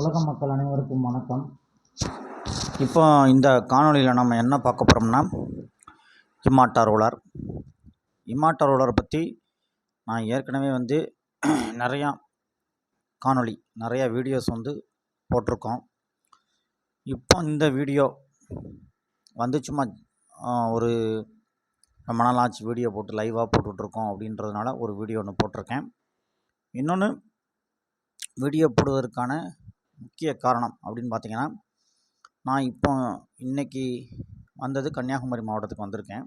உலக மக்கள் அனைவருக்கும் வணக்கம். இப்போ இந்த காணொளியில் நம்ம என்ன பார்க்க போகிறோம்னா இமாட்டா ரோலர் இமாட்டா ரோலரை பற்றி நான் ஏற்கனவே வந்து நிறையா காணொளி நிறையா வீடியோஸ் வந்து போட்டிருக்கோம். இப்போ இந்த வீடியோ வந்து சும்மா ஒரு ரொம்ப நாள் ஆச்சு வீடியோ போட்டு லைவாக போட்டுட்ருக்கோம் அப்படின்றதுனால ஒரு வீடியோ ஒன்று போட்டிருக்கேன். இன்னொன்று வீடியோ போடுவதற்கான முக்கிய காரணம் அப்படின்னு பார்த்தீங்கன்னா நான் இப்போ இன்றைக்கி வந்தது கன்னியாகுமரி மாவட்டத்துக்கு வந்திருக்கேன்.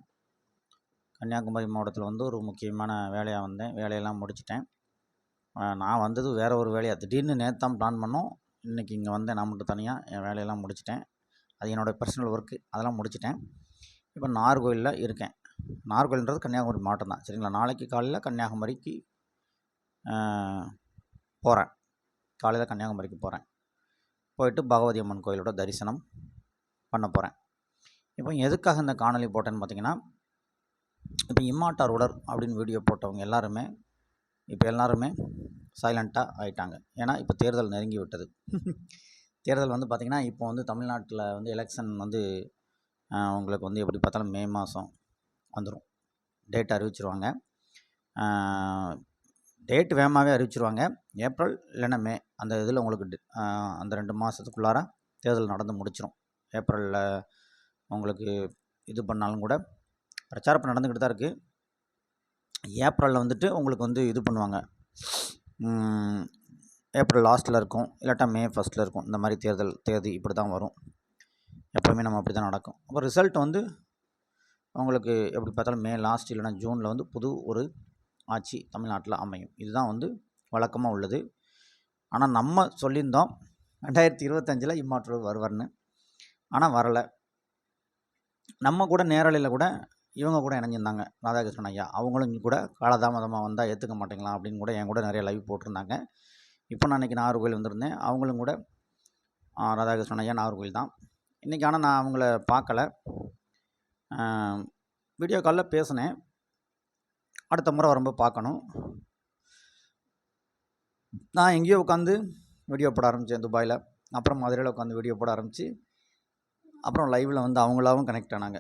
கன்னியாகுமரி மாவட்டத்தில் வந்து ஒரு முக்கியமான வேலையாக வந்தேன். வேலையெல்லாம் முடிச்சிட்டேன். நான் வந்தது வேறு ஒரு வேலையாக திடீர்னு நேற்று தான் பிளான் பண்ணோம். இன்றைக்கி இங்கே வந்தேன். நான் மட்டும் தனியாக என் வேலையெல்லாம் முடிச்சிட்டேன். அது என்னோடய பர்சனல் ஒர்க்கு அதெல்லாம் முடிச்சிட்டேன். இப்போ நார்கோயிலில் இருக்கேன். நார்கோயில்ன்றது கன்னியாகுமரி மாவட்டம் தான். சரிங்களா? நாளைக்கு காலையில் கன்னியாகுமரிக்கு போகிறேன் காலையில் கன்னியாகுமரிக்கு போகிறேன் போயிட்டு பகவதி அம்மன் கோயிலோட தரிசனம் பண்ண போகிறேன் இப்போ எதுக்காக இந்த காணொலி போட்டேன்னு பார்த்தீங்கன்னா இப்போ இம்மாட்டார் உடர் அப்படின்னு வீடியோ போட்டவங்க எல்லாருமே இப்போ எல்லாருமே சைலண்ட்டாக ஆயிட்டாங்க. ஏன்னா இப்போ தேர்தல் நெருங்கி விட்டது. தேர்தல் வந்து பார்த்திங்கன்னா இப்போ வந்து தமிழ்நாட்டில் வந்து எலெக்ஷன் வந்து உங்களுக்கு வந்து எப்படி பார்த்தாலும் மே மாதம் வந்துடும் டேட் அறிவிச்சிருவாங்க. டேட் வேகமாகவே அறிவிச்சிருவாங்க. ஏப்ரல் இல்லைன்னா மே அந்த இதில் உங்களுக்கு அந்த ரெண்டு மாதத்துக்குள்ளார தேர்தல் நடந்து முடிச்சிடும் ஏப்ரலில் உங்களுக்கு இது பண்ணாலும் கூட பிரச்சாரம் நடந்துக்கிட்டு தான் இருக்குது ஏப்ரலில் வந்துட்டு உங்களுக்கு வந்து இது பண்ணுவாங்க. ஏப்ரல் லாஸ்ட்டில் இருக்கும். இல்லாட்டா மே ஃபஸ்ட்டில் இருக்கும். இந்த மாதிரி தேர்தல் தேதி இப்படி தான் வரும். எப்போவுமே நம்ம அப்படி தான் நடக்கும். அப்போ ரிசல்ட் வந்து உங்களுக்கு எப்படி பார்த்தாலும் மே லாஸ்ட் இல்லைன்னா ஜூனில் வந்து புது ஒரு ஆட்சி தமிழ்நாட்டில் அமையும். இதுதான் வந்து வழக்கமாக உள்ளது. ஆனால் நம்ம சொல்லியிருந்தோம் ரெண்டாயிரத்தி இருபத்தஞ்சில் இம்மாற்றல் வருவார்னு. ஆனால் வரலை. நம்ம கூட நேரலையில் கூட இவங்க கூட இணைஞ்சிருந்தாங்க ராதாகிருஷ்ணன் ஐயா. அவங்களும் கூட காலதாமதமாக வந்தால் ஏற்றுக்க மாட்டேங்களா அப்படின்னு கூட என் கூட நிறைய லைவ் போட்டிருந்தாங்க. இப்போ நான் இன்றைக்கி நாகர்கோவில் வந்திருந்தேன். அவங்களும் கூட ராதாகிருஷ்ணன் ஐயா நாகர்கோவில் தான். இன்றைக்கி ஆனால் நான் அவங்கள பார்க்கல. வீடியோ காலில் பேசினேன். அடுத்த முறை வரும்போது பார்க்கணும். நான் எங்கேயோ உட்காந்து வீடியோ போட ஆரம்பித்தேன் துபாயில். அப்புறம் மதுரையில் உட்காந்து வீடியோ போட ஆரம்பித்து அப்புறம் லைவில் வந்து அவங்களாவும் கனெக்ட் ஆனாங்க.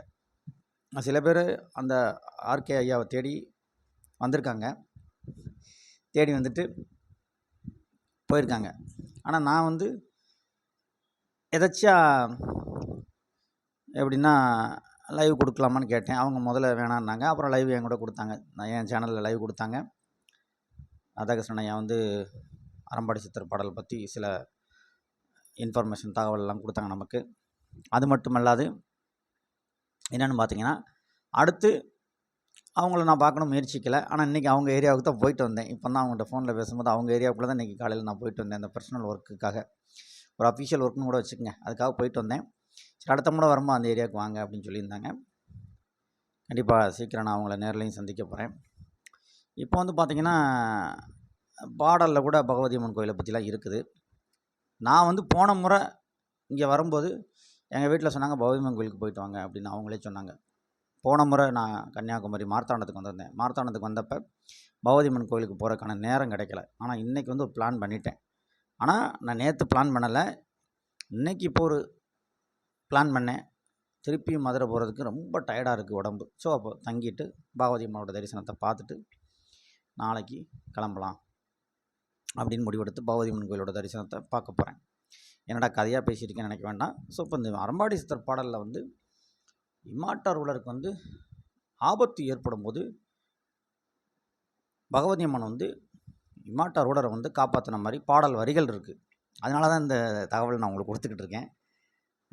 சில பேர் அந்த ஆர்கே ஐயாவை தேடி வந்திருக்காங்க. தேடி வந்துட்டு போயிருக்காங்க. ஆனால் நான் வந்து எதாச்சியா எப்படின்னா லைவ் கொடுக்கலாமான்னு கேட்டேன். அவங்க முதல்ல வேணான்னாங்க அப்புறம் லைவ் என் கூட கொடுத்தாங்க. நான் என் சேனலில் லைவ் கொடுத்தாங்க. ராதாகிருஷ்ணன் ஐயா வந்து அறம்பாடி சித்தர் பாடல் பற்றி சில இன்ஃபர்மேஷன் தகவலெல்லாம் கொடுத்தாங்க நமக்கு. அது மட்டுமல்லாது என்னென்னு பார்த்தீங்கன்னா அடுத்து அவங்கள நான் பார்க்கணும் முயற்சிக்கலை. ஆனால் இன்றைக்கி அவங்க ஏரியாவுக்கு தான் போயிட்டு வந்தேன். இப்போ தான் அவங்கள்ட்ட ஃபோனில் பேசும்போது அவங்க ஏரியாவுக்குள்ளே தான் இன்றைக்கி காலையில் நான் போயிட்டு வந்தேன். அந்த பர்சனல் ஒர்க்குக்காக ஒரு அஃபிஷியல் ஒர்க்குன்னு கூட வச்சுக்கோங்க. அதுக்காக போயிட்டு வந்தேன். சரி அடுத்த முறை வரும்போது அந்த ஏரியாவுக்கு வாங்க அப்படின்னு சொல்லியிருந்தாங்க. கண்டிப்பாக சீக்கிரம் நான் அவங்கள நேர்லையும் சந்திக்க போகிறேன் இப்போ வந்து பார்த்திங்கன்னா பாடலில் கூட பகவதி அம்மன் கோயிலை பற்றிலாம் இருக்குது. நான் வந்து போன முறை இங்கே வரும்போது எங்கள் வீட்டில் சொன்னாங்க பகவதி அம்மன் கோயிலுக்கு போயிட்டு வாங்க அப்படின்னு அவங்களே சொன்னாங்க. போன முறை நான் கன்னியாகுமரி மார்த்தாண்டத்துக்கு வந்திருந்தேன். மார்த்தாண்டத்துக்கு வந்தப்போ பகவதி அம்மன் கோயிலுக்கு போகிறதுக்கான நேரம் கிடைக்கல. ஆனால் இன்றைக்கி வந்து ஒரு பிளான் பண்ணிட்டேன். ஆனால் நான் நேற்று பிளான் பண்ணலை. இன்றைக்கி இப்போ ஒரு பிளான் பண்ணேன். திருப்பி மதுரை போகிறதுக்கு ரொம்ப டயர்டாக இருக்குது உடம்பு. ஸோ அப்போ தங்கிட்டு பகவதி அம்மனோட தரிசனத்தை பார்த்துட்டு நாளைக்கு கிளம்பலாம் அப்படின்னு முடிவெடுத்து பகவதி அம்மன் கோயிலோட தரிசனத்தை பார்க்க போகிறேன் என்னடா கதையாக பேசியிருக்கேன்னு நினைக்க வேண்டாம். ஸோ இப்போ இந்த அரம்பாடி சித்தர் பாடலில் வந்து இம்மாட்டார் உலருக்கு வந்து ஆபத்து ஏற்படும் போது பகவதி அம்மன் வந்து இம்மாட்டார் ரூலரை வந்து காப்பாற்றின மாதிரி பாடல் வரிகள் இருக்குது அதனால தான் இந்த தகவல் நான் உங்களுக்கு கொடுத்துக்கிட்டு இருக்கேன்.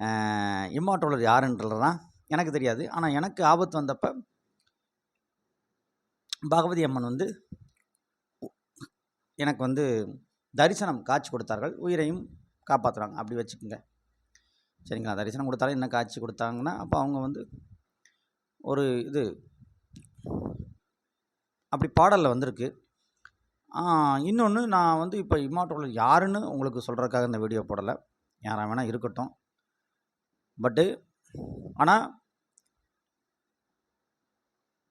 அஹ் யாருன்றதுலாம் எனக்கு தெரியாது. ஆனால் எனக்கு ஆபத்து வந்தப்போ பகவதி அம்மன் வந்து எனக்கு வந்து தரிசனம் காட்சி கொடுத்தார்கள். உயிரையும் காப்பாற்றுறாங்க அப்படி வச்சுக்கோங்க. சரிங்களா? தரிசனம் கொடுத்தாலும் என்ன காட்சி கொடுத்தாங்கன்னா அப்போ அவங்க வந்து ஒரு இது அப்படி பாடலில் வந்திருக்கு. இன்னொன்று நான் வந்து இப்போ இம்மாட்டோவில் யாருன்னு உங்களுக்கு சொல்கிறதுக்காக இந்த வீடியோ போடலை. யாராக வேணால் இருக்கட்டும். பட்டு ஆனால்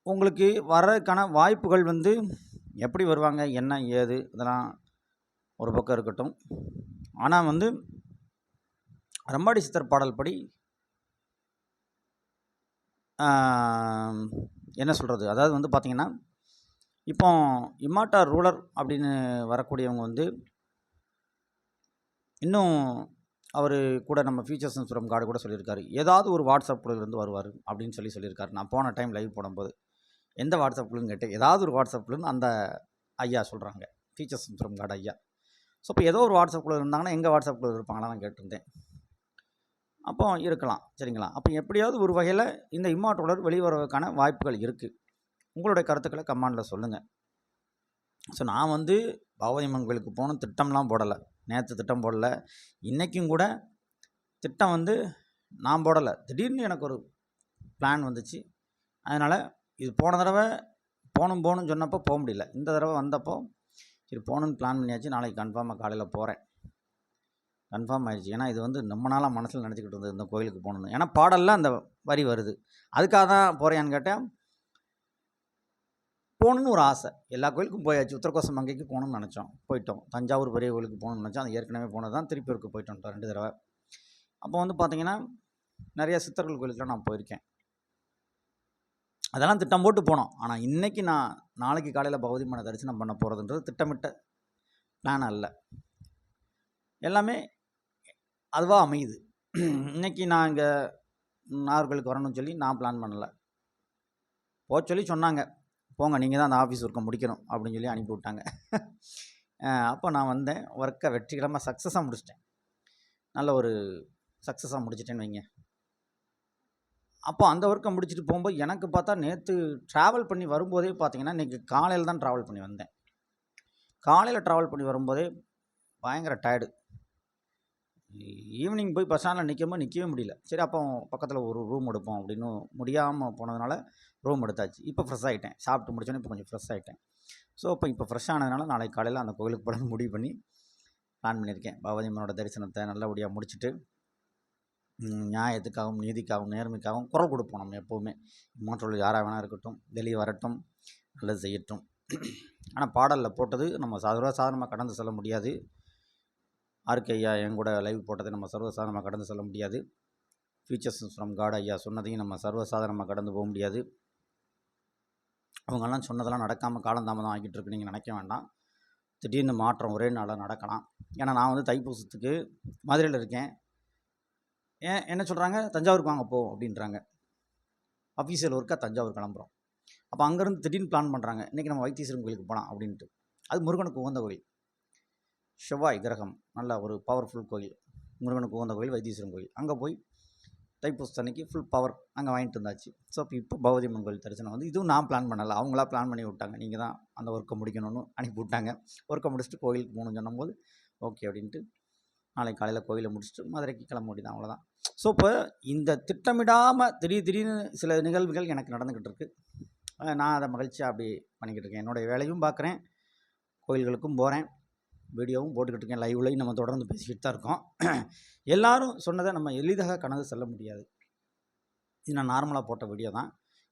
உங்களுக்கு வர்றதுக்கான வாய்ப்புகள் வந்து எப்படி வருவாங்க என்ன ஏது இதெல்லாம் ஒரு பக்கம் இருக்கட்டும். ஆனால் வந்து ரம்பாடி சித்தர் பாடல் படி என்ன சொல்கிறது அதாவது வந்து பார்த்திங்கன்னா இப்போ இம்மாட்டா ரூலர் அப்படின்னு வரக்கூடியவங்க வந்து இன்னும் அவர் கூட நம்ம ஃபியூச்சர்ஸ் ஃப்ரம் கார்டு கூட சொல்லியிருக்காரு. ஏதாவது ஒரு வாட்ஸ்அப் குழுலேருந்து வருவார் அப்படின்னு சொல்லி சொல்லியிருக்காரு. நான் போன டைம் லைவ் போடும்போது. எந்த வாட்ஸ்அப் குழுன்னு கேட்டேன். ஏதாவது ஒரு வாட்ஸ்அப் குழுன்னு அந்த ஐயா சொல்கிறாங்க ஃபியூச்சர்ஸ் ஃப்ரம் கார்டு ஐயா. ஸோ இப்போ ஏதோ ஒரு வாட்ஸ்அப் குழு இருந்தாங்கன்னா எங்கள் வாட்ஸ்அப் குழு இருப்பாங்களா நான் கேட்டிருந்தேன். அப்போ இருக்கலாம். சரிங்களா? அப்போ எப்படியாவது ஒரு வகையில் இந்த இம்மாட்டோலர் வெளிவரவுக்கான வாய்ப்புகள் இருக்குது உங்களுடைய கருத்துக்களை கமாண்டில் சொல்லுங்கள் ஸோ நான் வந்து பாவதியம்மன் கோயிலுக்கு போகணும். திட்டம்லாம் போடலை. நேற்று திட்டம் போடல. இன்றைக்கும் கூட திட்டம் வந்து நான் போடலை. திடீர்னு எனக்கு ஒரு பிளான் வந்துச்சு. அதனால் இது போன தடவை போகணும் போகணும்னு சொன்னப்போ போக முடியல. இந்த தடவை வந்தப்போ சரி போகணுன்னு பிளான் பண்ணியாச்சு. நாளைக்கு கன்ஃபார்மாக காலையில் போகிறேன் கன்ஃபார்ம் ஆயிடுச்சு ஏன்னா இது வந்து ரொம்ப நாளாக மனசில் நினச்சிக்கிட்டு இருந்தது இந்த கோயிலுக்கு போகணுன்னு ஏன்னா பாடலில் அந்த வரி வருது. அதுக்காக தான் போகிறேன்னு கேட்டேன். போகணுன்னு ஒரு ஆசை. எல்லா கோயிலுக்கும் போயாச்சு. உத்தரகோசம் மங்கைக்கு போகணும்னு நினச்சோம். போயிட்டோம். தஞ்சாவூர் பெரிய கோயிலுக்கு போகணும்னு நினச்சோம். அது ஏற்கனவே போனது தான். திருப்பூருக்கு போயிட்டு வந்துட்டோம் ரெண்டு தடவை. அப்போ வந்து பார்த்தீங்கன்னா நிறைய சித்தர்கள் கோயிலுக்குலாம் நான் போயிருக்கேன். அதெல்லாம் திட்டம் போட்டு போனோம். ஆனால் இன்றைக்கி நான் நாளைக்கு காலையில் பகவதி மனை தரிசனம் பண்ண போகிறதுன்றது திட்டமிட்ட பிளான் அல்ல. எல்லாமே அதுவாக அமையுது. இன்றைக்கி நான் இங்கே நாகர்களுக்கு வரணும்னு சொல்லி நான் பிளான் பண்ணலை. போக சொல்லி சொன்னாங்க. போங்க நீங்கள் தான் அந்த ஆஃபீஸ் ஒர்க்கை முடிக்கணும் அப்படின்னு சொல்லி அனுப்பி விட்டாங்க. அப்போ நான் வந்தேன். ஒர்க்கை வெற்றிகரமாக சக்ஸஸாக முடிச்சிட்டேன். நல்ல ஒரு சக்ஸஸாக முடிச்சிட்டேன்னு வைங்க. அப்போ அந்த ஒர்க்கை முடிச்சுட்டு போகும்போது எனக்கு பார்த்தா நேற்று ட்ராவல் பண்ணி வரும்போதே பார்த்தீங்கன்னா இன்றைக்கி காலையில் தான் ட்ராவல் பண்ணி வந்தேன். காலையில் ட்ராவல் பண்ணி வரும்போதே பயங்கர டயர்டு ஈவினிங் போய் பஸ் ஸ்டாண்டில் நிற்கும்போது நிற்கவே முடியல. சரி அப்போ பக்கத்தில் ஒரு ரூம் எடுப்போம் அப்படின்னு முடியாமல் போனதுனால ரூம் எடுத்தாச்சு. இப்போ ஃப்ரெஷ் ஆகிட்டேன் சாப்பிட்டு முடிச்சோன்னே இப்போ கொஞ்சம் ஃப்ரெஷ் ஆகிட்டேன் ஸோ இப்போ இப்போ ஃப்ரெஷ் ஆனதுனால நாளைக்கு காலையில் அந்த கோயிலுக்கு போட முடிவு பண்ணி பிளான் பண்ணியிருக்கேன். பாபாதியம்மனோட தரிசனத்தை நல்லபடியாக முடிச்சுட்டு நியாயத்துக்காகவும் நீதிக்காகவும் நேர்மைக்காகவும் குரல் கொடுப்போம் நம்ம எப்போவுமே. மற்றவர்கள் யாராக வேணால் இருக்கட்டும் வெளியே வரட்டும் நல்லது செய்யட்டும். ஆனால் பாடலில் போட்டது நம்ம சாதாரண சாதாரணமாக கடந்து செல்ல முடியாது. ஆர்கே ஐயா என் கூட லைவ் போட்டதை நம்ம சர்வசாதாரணமாக கடந்து செல்ல முடியாது. ஃபியூச்சர்ஸ் ஃப்ரம் காட் ஐயா சொன்னதையும் நம்ம சர்வசாதாரணமாக கடந்து போக முடியாது. அவங்கெல்லாம் சொன்னதெல்லாம் நடக்காமல் காலந்தாமதம் ஆகிட்டு இருக்கு. நீங்கள் நினைக்க வேண்டாம். திடீர்னு மாற்றம் ஒரே நாளில் நடக்கலாம். ஏன்னா நான் வந்து தைப்பூசத்துக்கு மதுரையில் இருக்கேன். ஏன் என்ன சொல்கிறாங்க தஞ்சாவூருக்கு வாங்க போ அப்படின்றாங்க. அஃபீஷியல் ஒர்க்காக தஞ்சாவூர் கிளம்புறோம். அப்போ அங்கேருந்து திடீர்னு பிளான் பண்ணுறாங்க இன்றைக்கி நம்ம வைத்தீஸ்வரன் கோயிலுக்கு போகலாம் அப்படின்ட்டு. அது முருகனுக்கு உகந்த கோயில். செவ்வாய் கிரகம் நல்ல ஒரு பவர்ஃபுல் கோயில். முருகனுக்கு உகந்த கோயில் வைத்தீஸ்வரன் கோயில். அங்கே போய் தைப்பூசத்து அன்னைக்கு ஃபுல் பவர் அங்கே வாங்கிட்டு வந்தாச்சு. ஸோ இப்போ இப்போ பகவதியம்மன் கோயில் தரிசனம் வந்து இதுவும் நான் பிளான் பண்ணலை. அவங்களா பிளான் பண்ணி விட்டாங்க. நீங்கள் தான் அந்த ஒர்க்கை முடிக்கணும்னு அனுப்பி விட்டாங்க. ஒர்க்கை முடிச்சுட்டு கோயிலுக்கு போகணும்னு சொன்னபோது ஓகே அப்படின்ட்டு நாளைக்கு காலையில் கோயிலை முடிச்சுட்டு மதுரைக்கு கிளம்ப முடியுது அவ்வளோதான் ஸோ இப்போ இந்த திட்டமிடாமல் திடீர் திடீர்னு சில நிகழ்வுகள் எனக்கு நடந்துக்கிட்டு இருக்குது நான் அதை மகிழ்ச்சியாக அப்படி பண்ணிக்கிட்டு இருக்கேன். என்னுடைய வேலையும் பார்க்குறேன் கோயில்களுக்கும் போகிறேன் வீடியோவும் போட்டுக்கிட்டு இருக்கேன் லைவ்லையும் நம்ம தொடர்ந்து பேசிக்கிட்டு தான் இருக்கோம். எல்லாரும் சொன்னதை நம்ம எளிதாக கடந்து செல்ல முடியாது. இது நான் நார்மலாக போட்ட வீடியோ தான்.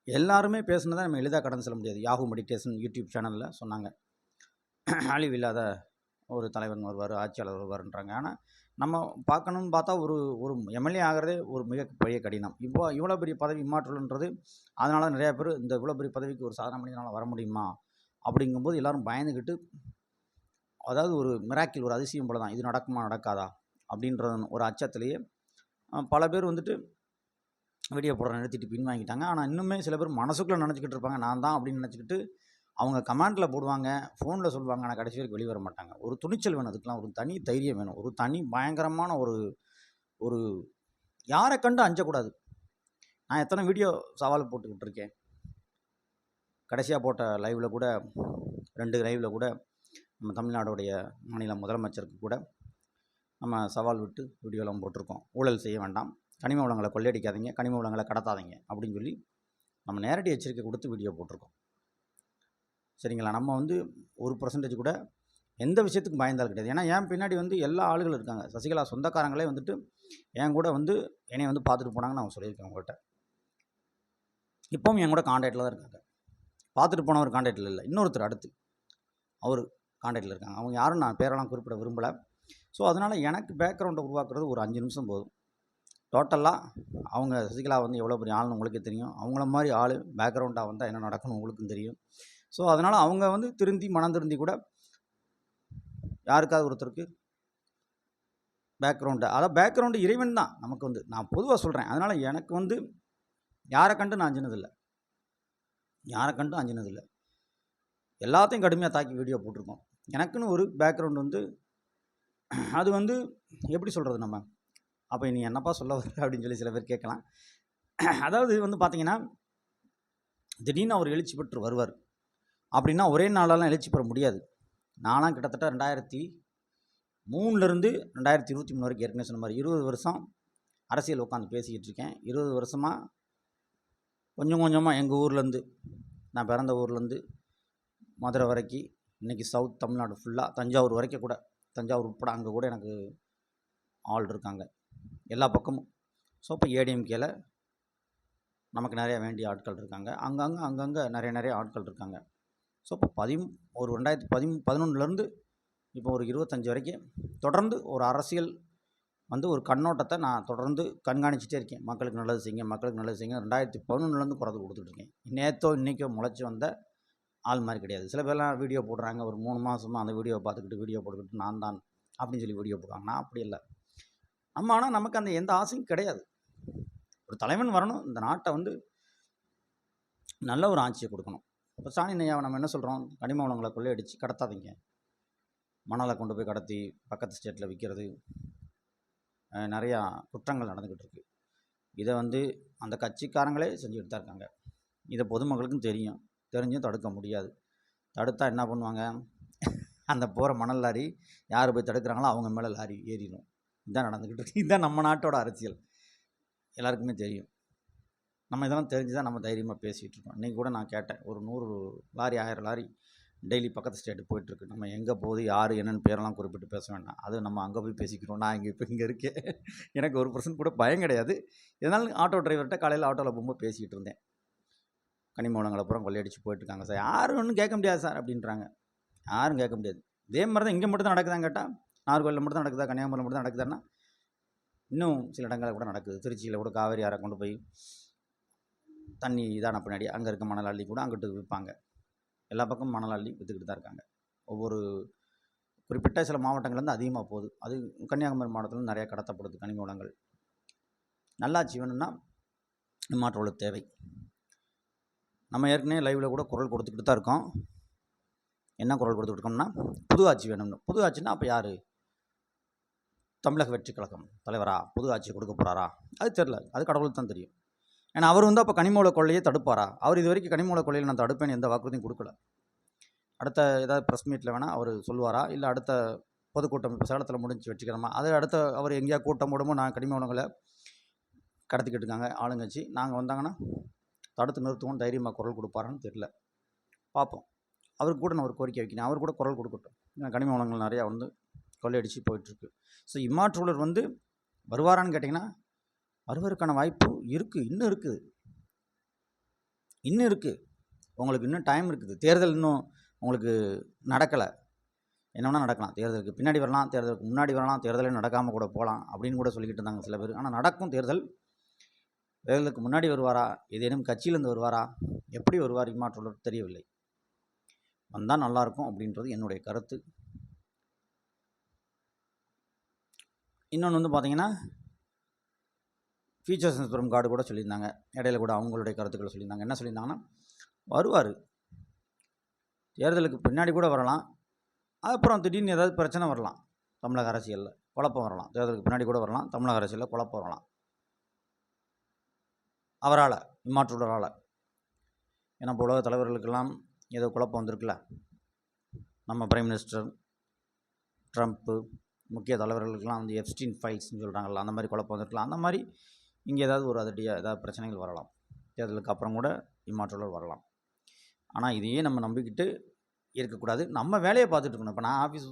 எல்லாருமே பேசுனதை நம்ம எளிதாக கடந்து செல்ல முடியாது. யாஹூ மெடிடேஷன் யூடியூப் சேனலில் சொன்னாங்க. அழிவு இல்லாத ஒரு தலைவன் வருவார் ஆட்சியாளர் வருவார்ன்றாங்க. ஆனால் நம்ம பார்க்கணும்னு பார்த்தா ஒரு ஒரு எம்எல்ஏ ஆகிறதே ஒரு மிக பெரிய கடினம். இப்போ இவ்வளோ பெரிய பதவி மாற்றல்ன்றது அதனால நிறையா பேர் இந்த இவ்வளோ பெரிய பதவிக்கு ஒரு சாதாரண மனிதனால் வர முடியுமா? அப்படிங்கும்போது எல்லாரும் பயந்துக்கிட்டு அதாவது ஒரு மிராக்கில் ஒரு அதிசயம் போல தான் இது நடக்குமா நடக்காதா? அப்படின்ற ஒரு அச்சத்திலேயே பல பேர் வந்துட்டு வீடியோ போடுற நிறுத்திட்டு பின் வாங்கிட்டாங்க ஆனால் இன்னுமே சில பேர் மனசுக்குள்ளே நினச்சிக்கிட்டு இருப்பாங்க நான் தான் அப்படின்னு நினச்சிக்கிட்டு அவங்க கமாண்டில் போடுவாங்க ஃபோனில் சொல்லுவாங்க. ஆனால் கடைசி வரைக்கும் வெளியே வர மாட்டாங்க. ஒரு துணிச்சல் வேணும் அதுக்கெலாம் ஒரு தனி தைரியம் வேணும். ஒரு தனி பயங்கரமான ஒரு ஒரு யாரை கண்டு அஞ்சக்கூடாது. நான் எத்தனை வீடியோ சவால் போட்டுக்கிட்டு இருக்கேன். கடைசியாக போட்ட லைவில் கூட ரெண்டு லைவில் கூட நம்ம தமிழ்நாடுடைய மாநில முதலமைச்சருக்கு கூட நம்ம சவால் விட்டு வீடியோலாம் போட்டிருக்கோம். ஊழல் செய்ய வேண்டாம். கனிம வளங்களை கொள்ளையடிக்காதீங்க. கனிம வளங்களை கடத்தாதீங்க. அப்படின்னு சொல்லி நம்ம நேரடி எச்சரிக்கை கொடுத்து வீடியோ போட்டிருக்கோம். சரிங்களா? நம்ம வந்து ஒரு பர்சன்டேஜ் கூட எந்த விஷயத்துக்கும் பயந்தால் கிடையாது. ஏன்னா என் பின்னாடி வந்து எல்லா ஆளுகளும் இருக்காங்க. சசிகலா சொந்தக்காரங்களே வந்துட்டு என் கூட வந்து என்னை வந்து பார்த்துட்டு போனாங்கன்னு நான் சொல்லியிருக்கேன் உங்கள்கிட்ட. இப்போவும் என் கூட காண்டாக்டில் தான் இருக்காங்க. பார்த்துட்டு போனவர் காண்டாக்டில் இல்லை. இன்னொருத்தர் அடுத்து. அவர் காண்டாக்டில் இருக்காங்க. அவங்க யாரும் நான் பேரெல்லாம் குறிப்பிட விரும்பலை. ஸோ அதனால் எனக்கு பேக்ரவுண்டை உருவாக்குறது ஒரு அஞ்சு நிமிஷம் போதும். டோட்டலாக அவங்க சசிகலா வந்து எவ்வளோ பெரிய ஆள்னு உங்களுக்கு தெரியும். அவங்கள மாதிரி ஆள் பேக்ரவுண்டாக வந்தால் என்ன நடக்கணும் உங்களுக்கும் தெரியும். ஸோ அதனால் அவங்க வந்து திருந்தி மனம் திருந்தி கூட யாருக்காவது ஒருத்தருக்கு பேக்ரவுண்டு அதான் பேக்ரவுண்டு இறைவன் தான் நமக்கு வந்து. நான் பொதுவாக சொல்கிறேன் அதனால் எனக்கு வந்து யாரை கண்டு நான் அஞ்சினதில்லை. யாரை கண்டும் அஞ்சினதில்லை. எல்லாத்தையும் கடுமையாக தாக்கி வீடியோ போட்டிருக்கோம். எனக்குன்னு ஒரு பேக்ரவுண்ட் வந்து அது வந்து எப்படி சொல்கிறது நம்ம? அப்போ நீ என்னப்பா சொல்ல வர அப்படின்னு சொல்லி சில பேர் கேட்கலாம். அதாவது வந்து பார்த்தீங்கன்னா திடீர்னு அவர் எழுச்சி பெற்று வருவார். அப்படின்னா ஒரே நாளெல்லாம் எழுச்சி பெற முடியாது. நான்லாம் கிட்டத்தட்ட ரெண்டாயிரத்தி மூணுலேருந்து ரெண்டாயிரத்தி இருபத்தி மூணு வரைக்கும் ஏற்கனவே சொன்ன மாதிரி இருபது வருஷம் அரசியல் உட்காந்து பேசிக்கிட்டு இருக்கேன். இருபது வருஷமாக கொஞ்சம் கொஞ்சமாக எங்கள் ஊர்லேருந்து நான் பிறந்த ஊர்லேருந்து மதுரை வரைக்கும் இன்றைக்கி சவுத் தமிழ்நாடு ஃபுல்லாக தஞ்சாவூர் வரைக்கும் கூட தஞ்சாவூர் உட்பட அங்கே கூட எனக்கு ஆள் இருக்காங்க. எல்லா பக்கமும். ஸோ இப்போ ஏடிஎம்கேல நமக்கு நிறைய வேண்டிய ஆட்கள் இருக்காங்க. அங்கங்கே அங்கங்கே நிறைய நிறைய ஆட்கள் இருக்காங்க. ஸோ இப்போ பதிம் ஒரு ரெண்டாயிரத்தி பதிமூ பதினொன்றுலேருந்து இப்போ ஒரு இருபத்தஞ்சி வரைக்கும் தொடர்ந்து ஒரு அரசியல் வந்து ஒரு கண்ணோட்டத்தை நான் தொடர்ந்து கண்காணிச்சிட்டே இருக்கேன். மக்களுக்கு நல்லது செய்யுங்க மக்களுக்கு நல்லது செய்யுங்க. ரெண்டாயிரத்தி பதினொன்றுலேருந்து குறைந்து கொடுத்துட்ருக்கேன் நேற்றோ இன்றைக்கோ முளைச்சி வந்த ஆள் மாதிரி கிடையாது. சில பேர்லாம் வீடியோ போடுறாங்க ஒரு மூணு மாதமாக அந்த வீடியோ பார்த்துக்கிட்டு வீடியோ போட்டுக்கிட்டு நான் தான் அப்படின்னு சொல்லி வீடியோ போடுவாங்க நான் அப்படி இல்லை. நம்ம ஆனால் நமக்கு அந்த எந்த ஆசையும் கிடையாது. ஒரு தலைவன் வரணும் இந்த நாட்டை வந்து நல்ல ஒரு ஆட்சியை கொடுக்கணும். இப்போ சாணி ஐயாவை நம்ம என்ன சொல்கிறோம் கனிம வளங்களை கொள்ளையடிச்சு கடத்தாதீங்க. மணலை கொண்டு போய் கடத்தி பக்கத்து ஸ்டேட்டில் விற்கிறது நிறையா குற்றங்கள் நடந்துக்கிட்டு இருக்குது இதை வந்து அந்த கட்சிக்காரங்களே செஞ்சுக்கிட்டு தான் இருக்காங்க. இதை பொதுமக்களுக்கும் தெரியும். தெரிஞ்சும் தடுக்க முடியாது. தடுத்தா என்ன பண்ணுவாங்க? அந்த போகிற மணல் லாரி யார் போய் தடுக்கிறாங்களோ அவங்க மேலே லாரி ஏறிடும். இதுதான் நடந்துக்கிட்டு இருக்கு. இதுதான் நம்ம நாட்டோட அரசியல். எல்லாருக்குமே தெரியும். நம்ம இதெல்லாம் தெரிஞ்சு தான் நம்ம தைரியமாக பேசிகிட்டு இருக்கோம். இன்றைக்கி கூட நான் கேட்டேன். ஒரு நூறு லாரி ஆயிரம் லாரி டெய்லி பக்கத்து ஸ்டேட்டு போயிட்டுருக்கு நம்ம எங்கே போகுது? யார்? என்னென்னு பேரெல்லாம் குறிப்பிட்டு பேச வேண்டாம். அது நம்ம அங்கே போய் பேசிக்கிறோம். நான் இங்கே இப்போ இங்கே இருக்கேன். எனக்கு ஒரு பர்சன்ட் கூட பயம் கிடையாது. இருந்தாலும் ஆட்டோ டிரைவர்கிட்ட காலையில் ஆட்டோவில் போகும்போது பேசிக்கிட்டு இருந்தேன். கனிமூலங்களை பூரா கொள்ளையடிச்சு போயிட்டுருக்காங்க சார். யாரும் ஒன்றும் கேட்க முடியாது சார் அப்படின்றாங்க. யாரும் கேட்க முடியாது. இதே மாதிரி தான் இங்கே மட்டும் தான் நடக்குதான்னு கேட்டால் நாகர்கோவிலில் மட்டும் தான் நடக்குதா கன்னியாகுமரியில் மட்டும் தான் நடக்குதுன்னா இன்னும் சில இடங்களில் கூட நடக்குது. திருச்சியில் கூட காவேரி ஆறை கொண்டு போய் தண்ணி இதான பின்னாடி அங்கே இருக்க மணலாள்ளி கூட அங்கிட்டு விற்பாங்க. எல்லா பக்கமும் மணலாள்ளி விற்றுக்கிட்டு தான் இருக்காங்க. ஒவ்வொரு குறிப்பிட்ட சில மாவட்டங்கள்லேருந்து அதிகமாக போகுது. அது கன்னியாகுமரி மாவட்டத்தில் நிறையா கடத்தப்படுது கனிம வளங்கள். நல்லாட்சி வேணும்னா மாற்றோட தேவை. நம்ம ஏற்கனவே லைவில் கூட குரல் கொடுத்துக்கிட்டு தான் இருக்கோம். என்ன குரல் கொடுத்துட்டு இருக்கோம்னா புது ஆட்சி வேணும்னு. புது ஆட்சின்னா அப்போ யார்? தமிழக வெற்றி கழகம் தலைவரா? புது ஆட்சி கொடுக்க போகிறாரா அது தெரில அது கடவுளுக்கு தான் தெரியும். ஏன்னா அவர் வந்து அப்போ கனிமூல கொள்ளையை தடுப்பாரா? அவர் இது வரைக்கும் கனிமூல கொள்ளையில் நான் தடுப்பேன் எந்த வாக்குறுதியும் கொடுக்கல. அடுத்த ஏதாவது ப்ரெஸ் மீட்டில் வேணால் அவர் சொல்லுவாரா? இல்லை அடுத்த பொதுக்கூட்டம் இப்போ சேலத்தில் முடிஞ்சு வச்சுக்கிறோமா? அது அடுத்த அவர் எங்கேயா கூட்டம் போடுமோ நான் கனிம உணவுகளை கடத்திக்கிட்டு இருக்காங்க ஆளுங்கட்சி. நாங்கள் வந்தாங்கன்னா தடுத்து நிறுத்துவோம் தைரியமாக குரல் கொடுப்பாரான்னு தெரில பார்ப்போம். அவருக்கு கூட நான் ஒரு கோரிக்கை வைக்கிறேன். அவர் கூட குரல் கொடுக்கட்டும். ஏன்னா கனிம வளங்கள் நிறையா வந்து கொள்ளையடிச்சு போயிட்டுருக்கு. ஸோ இம்மாற்றுலர் வந்து வருவாரான்னு கேட்டிங்கன்னா வருவதற்கான வாய்ப்பு இருக்குது இன்னும் இருக்குது இன்னும் இருக்குது உங்களுக்கு இன்னும் டைம் இருக்குது. தேர்தல் இன்னும் உங்களுக்கு நடக்கலை. என்ன நடக்கலாம். தேர்தலுக்கு பின்னாடி வரலாம். தேர்தலுக்கு முன்னாடி வரலாம். தேர்தலே நடக்காமல் கூட போகலாம் அப்படின்னு கூட சொல்லிக்கிட்டு இருந்தாங்க சில பேர். ஆனால் நடக்கும் தேர்தல் தேர்தலுக்கு முன்னாடி வருவாரா? ஏதேனும் கட்சியிலேருந்து வருவாரா? எப்படி வருவார்? இம்மாற்றுள்ளர் தெரியவில்லை. வந்தால் நல்லாயிருக்கும் அப்படின்றது என்னுடைய கருத்து. இன்னொன்று வந்து பார்த்தீங்கன்னா ஃபியூச்சர் சென்ஸ்புரம் கார்டு கூட சொல்லியிருந்தாங்க. இடையில கூட அவங்களுடைய கருத்துக்களை சொல்லியிருந்தாங்க. என்ன சொல்லியிருந்தாங்கன்னா வருவார். தேர்தலுக்கு பின்னாடி கூட வரலாம். அப்புறம் திடீர்னு ஏதாவது பிரச்சனை வரலாம். தமிழக அரசியலில் குழப்பம் வரலாம். தேர்தலுக்கு பின்னாடி கூட வரலாம். தமிழக அரசியலில் குழப்பம் வரலாம். அவரால் இம்மாற்றுள்ளரால் ஏன்னா இப்போ உலக தலைவர்களுக்கெல்லாம் ஏதோ குழப்பம் வந்திருக்குல்ல? நம்ம பிரைம் மினிஸ்டர் ட்ரம்ப்பு முக்கிய தலைவர்களுக்கெல்லாம் வந்து எப்ஸ்டீன் ஃபைல்ஸ்னு சொல்கிறாங்கல்ல அந்த மாதிரி குழப்பம் வந்திருக்கலாம் அந்த மாதிரி இங்கே ஏதாவது ஒரு அதிரடியாக ஏதாவது பிரச்சனைகள் வரலாம். தேர்தலுக்கு அப்புறம் கூட இம்மாற்றுள்ளர் வரலாம். ஆனால் இதையே நம்ம நம்பிக்கிட்டு இருக்கக்கூடாது. நம்ம வேலையை பார்த்துட்டு இருக்கணும். இப்போ நான் ஆஃபீஸ்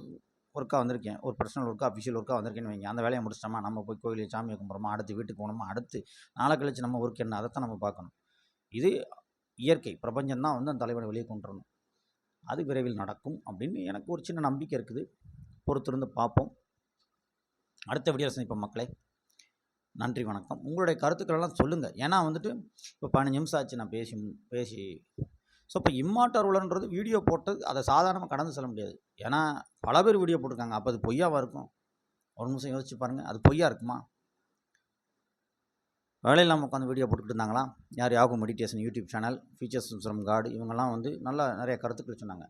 ஒர்க்காக வந்திருக்கேன். ஒரு பர்சனல் ஒர்க்காக அஃபிஷியல் ஒர்க்காக வந்திருக்கேன்னு வைங்க. அந்த வேலையை முடிச்சிட்டோமா நம்ம போய் கோயிலில் சாமியை கும்பிட்றோமா? அடுத்து வீட்டுக்கு போகணுமா? அடுத்து நாளை கழிச்சு நம்ம ஒர்க் என்ன? அதைத்தான் நம்ம பார்க்கணும். இது இயற்கை. பிரபஞ்சம்தான் வந்து அந்த தலைவனை வெளியே கொண்டு வரணும். அது விரைவில் நடக்கும் அப்படின்னு எனக்கு ஒரு சின்ன நம்பிக்கை இருக்குது. பொறுத்திருந்து பார்ப்போம். அடுத்த வீடியோ சந்திப்போம் மக்களே. நன்றி வணக்கம். உங்களுடைய கருத்துக்களெல்லாம் சொல்லுங்கள் ஏன்னா வந்துட்டு இப்போ பதினஞ்சு நிமிஷம் ஆச்சு நான் பேசி பேசி ஸோ இப்போ இம்மாட்டர் உலன்றது வீடியோ போட்டது அதை சாதாரணமாக கடந்து செல்ல முடியாது. ஏன்னா பல பேர் வீடியோ போட்டிருக்காங்க. அப்போ அது பொய்யாவாக இருக்கும்? ஒரு நிமிஷம் யோசிச்சு பாருங்கள் அது பொய்யா இருக்குமா? வேலையில்லாமல் உட்காந்து வீடியோ போட்டுக்கிட்டு இருந்தாங்களா? யார்? யாகும் meditation YouTube channel features from card இவங்கெல்லாம் வந்து நல்லா நிறைய கருத்துக்கள் சொன்னாங்க.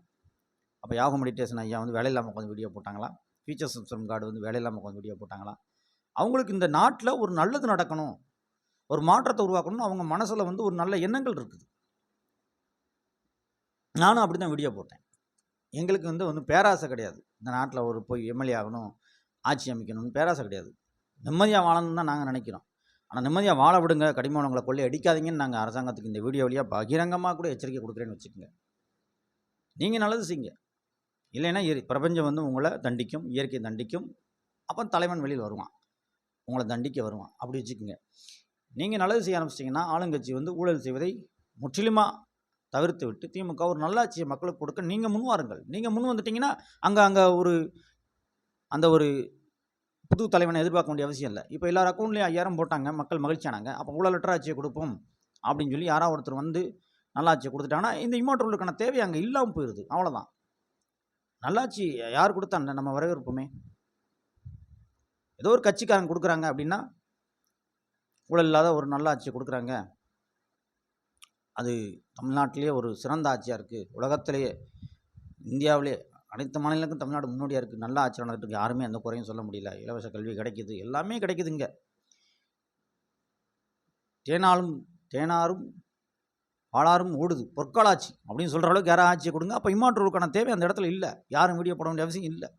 அப்போ யாகும் மெடிடேஷன் ஐயா வந்து வேலையில்லாமல் உட்காந்து வீடியோ போட்டாங்களா? ஃபீச்சர்ஸ் ஃப்ரம் கார்டு வந்து வேலை இல்லாமல் உட்காந்து வீடியோ போட்டாங்களா? அவங்களுக்கு இந்த நாட்டில் ஒரு நல்லது நடக்கணும். ஒரு மாற்றத்தை உருவாக்கணும்னு அவங்க மனசில் வந்து ஒரு நல்ல எண்ணங்கள் இருக்குது. நானும் அப்படி தான் வீடியோ போட்டேன். எங்களுக்கு வந்து ஒன்றும் பேராசை கிடையாது. இந்த நாட்டில் ஒரு போய் எம்எல்ஏ ஆகணும் ஆட்சி அமைக்கணும்னு பேராசை கிடையாது. நிம்மதியாக வாழணும்னு தான் நாங்கள் நினைக்கிறோம். ஆனால் நிம்மதியாக வாழ விடுங்க கடிமானவங்களை கொள்ளை அடிக்காதீங்கன்னு நாங்கள் அரசாங்கத்துக்கு இந்த வீடியோ வழியாக பகிரங்கமாக கூட எச்சரிக்கை கொடுக்குறேன்னு வச்சுக்கோங்க. நீங்கள் நல்லது செய்யுங்க. இல்லைன்னா இயற் பிரபஞ்சம் வந்து உங்களை தண்டிக்கும் இயற்கை தண்டிக்கும். அப்போ தலைவன் வெளியில் வருவான். உங்களை தண்டிக்க வருவான். அப்படி வச்சுக்கோங்க. நீங்கள் நல்லது செய்ய ஆரம்பிச்சிட்டிங்கன்னா ஆளுங்கட்சி வந்து ஊழல் செய்வதை முற்றிலுமாக தவிர்த்து விட்டு திமுக ஒரு நல்லாட்சியை மக்களுக்கு கொடுக்க நீங்கள் முன் வாருங்கள். நீங்கள் முன் வந்துட்டிங்கன்னா அங்கே அங்கே ஒரு அந்த ஒரு புது தலைவனை எதிர்பார்க்க வேண்டிய அவசியம் இல்லை. இப்போ எல்லார் அக்கௌண்ட்லேயும் ஐயாயிரம் போட்டாங்க மக்கள் மகிழ்ச்சியானாங்க அப்போ ஊழலற்ற ஆட்சியை கொடுப்போம் அப்படின்னு சொல்லி யாராவது ஒருத்தர் வந்து நல்லாட்சியை கொடுத்துட்டாங்கன்னா இந்த இம்மோட்டர்களுக்கான தேவை அங்கே இல்லாமல் போயிடுது அவ்வளோதான் நல்லாட்சி யார் கொடுத்தா நம்ம வரவேற்போமே. ஏதோ ஒரு கட்சிக்காரங்க கொடுக்குறாங்க அப்படின்னா ஊழல் இல்லாத ஒரு நல்லாட்சியை கொடுக்குறாங்க. அது தமிழ்நாட்டிலேயே ஒரு சிறந்த ஆட்சியாக இருக்குது உலகத்திலேயே இந்தியாவிலே அனைத்து மாநிலங்களுக்கும் தமிழ்நாடு முன்னோடியாக இருக்குது நல்ல ஆட்சி நடந்துட்டு இருக்கு. யாருமே எந்த குறையும் சொல்ல முடியல. இலவச கல்வி கிடைக்குது. எல்லாமே கிடைக்குதுங்க தேனாலும் தேனாரும் பாலாரும் ஓடுது. பொற்காலாட்சி அப்படின்னு சொல்கிற அளவுக்கு யாரும் ஆட்சியை கொடுங்க. அப்போ இம்மாற்றூருக்கான தேவை அந்த இடத்துல இல்லை. யாரும் வீடியோ போட வேண்டிய அவசியம் இல்லை.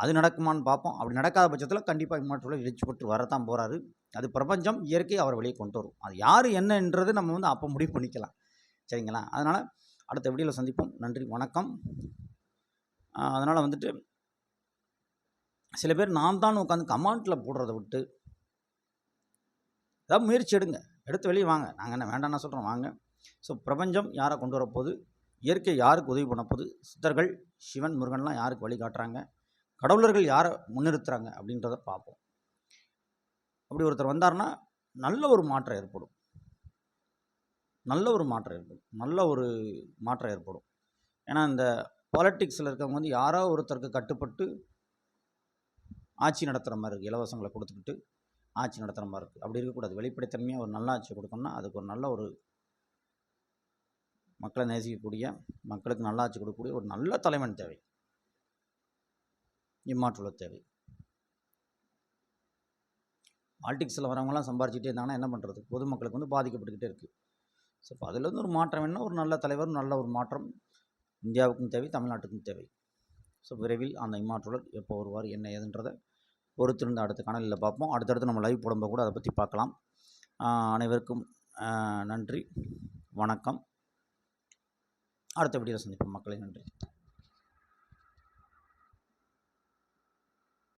அது நடக்குமான்னு பார்ப்போம். அப்படி நடக்காத பட்சத்தில் கண்டிப்பாக இம்மாற்றூரில் எழுச்சி பெற்று வரத்தான் போகிறாரு அது பிரபஞ்சம் இயற்கை அவர் வெளியே கொண்டு வரும். அது யார் என்னன்றது நம்ம வந்து அப்போ முடிவு பண்ணிக்கலாம். சரிங்களா? அதனால் அடுத்த வீடியோவில் சந்திப்போம். நன்றி வணக்கம். அதனால் வந்துட்டு சில பேர் நான் தான் உட்காந்து கமாண்டில் போடுறத விட்டு ஏதாவது முயற்சி எடுங்க. எடுத்து வெளியே வாங்க. நாங்கள் என்ன வேண்டாம்னா சொல்கிறோம் வாங்க. ஸோ பிரபஞ்சம் யாரை கொண்டு வரப்போகுது? இயற்கை யாருக்கு உதவி பண்ண போகுது சித்தர்கள் சிவன் முருகன்லாம் யாருக்கு வழி காட்டுறாங்க? கடவுளர்கள் யாரை முன்னிறுத்துறாங்க அப்படின்றத பார்ப்போம். அப்படி ஒருத்தர் வந்தார்னா நல்ல ஒரு மாற்றம் ஏற்படும். நல்ல ஒரு மாற்றம் ஏற்படும். நல்ல ஒரு மாற்றம் ஏற்படும். ஏன்னா இந்த பாலிட்டிக்ஸில் இருக்கவங்க வந்து யாரோ ஒருத்தருக்கு கட்டுப்பட்டு ஆட்சி நடத்துகிற மாதிரி இருக்குது இலவசங்களை கொடுத்துக்கிட்டு ஆட்சி நடத்துகிற மாதிரி இருக்குது அப்படி இருக்கக்கூடாது. வெளிப்படைத்தன்மையாக ஒரு நல்ல ஆட்சி கொடுக்கணும்னா அதுக்கு ஒரு நல்ல ஒரு மக்களை நேசிக்கக்கூடிய மக்களுக்கு நல்லாட்சி கொடுக்கக்கூடிய ஒரு நல்ல தலைவன் தேவை. இம்மாற்றுள்ள தேவை. பாலிடிக்ஸில் வரவங்களாம் சம்பாரிச்சிட்டே இருந்தாங்கன்னா என்ன பண்ணுறது பொதுமக்களுக்கு வந்து பாதிக்கப்பட்டுக்கிட்டே இருக்குது ஸோ இப்போ அதுலேருந்து ஒரு மாற்றம் என்ன? ஒரு நல்ல தலைவர் நல்ல ஒரு மாற்றம். இந்தியாவுக்கும் தேவை தமிழ்நாட்டுக்கும் தேவை. ஸோ விரைவில் அந்த இம்மாற்றுலர் எப்போ வருவார் என்ன ஏதுன்றதை பொறுத்திருந்து அடுத்த கணலில் பார்ப்போம். அடுத்தடுத்து நம்ம லைவ் போடும்போது கூட அதை பற்றி பார்க்கலாம். அனைவருக்கும் நன்றி. வணக்கம். அடுத்த வீடியோவில் சந்திப்போம். மக்களை நன்றி.